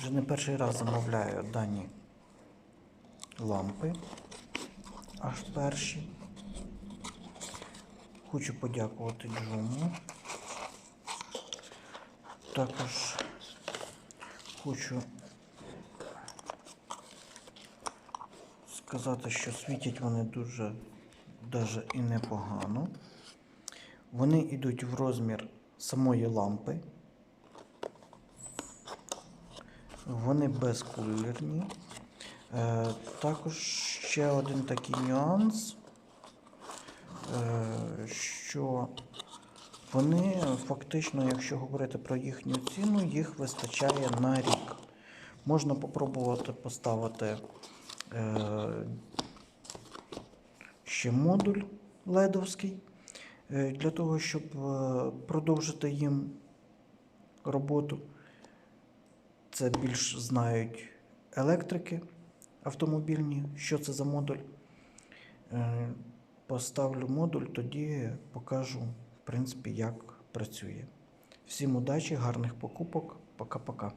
Вже не перший раз замовляю дані лампи. Аж перші. Хочу подякувати Джуму. Також хочу сказати, що світять вони дуже даже і непогано. Вони йдуть в розмір самої лампи. Вони безкулерні. Е, також ще один такий нюанс, е, що вони фактично, якщо говорити про їхню ціну, їх вистачає на рік. Можна попробувати поставити е, ще модуль ледовський е, для того, щоб е, продовжити їм роботу. Це більш знають електрики автомобільні, що це за модуль. Е, Поставлю модуль, тоді покажу, в принципі, як працює. Всім удачі, гарних покупок. Пока-пока.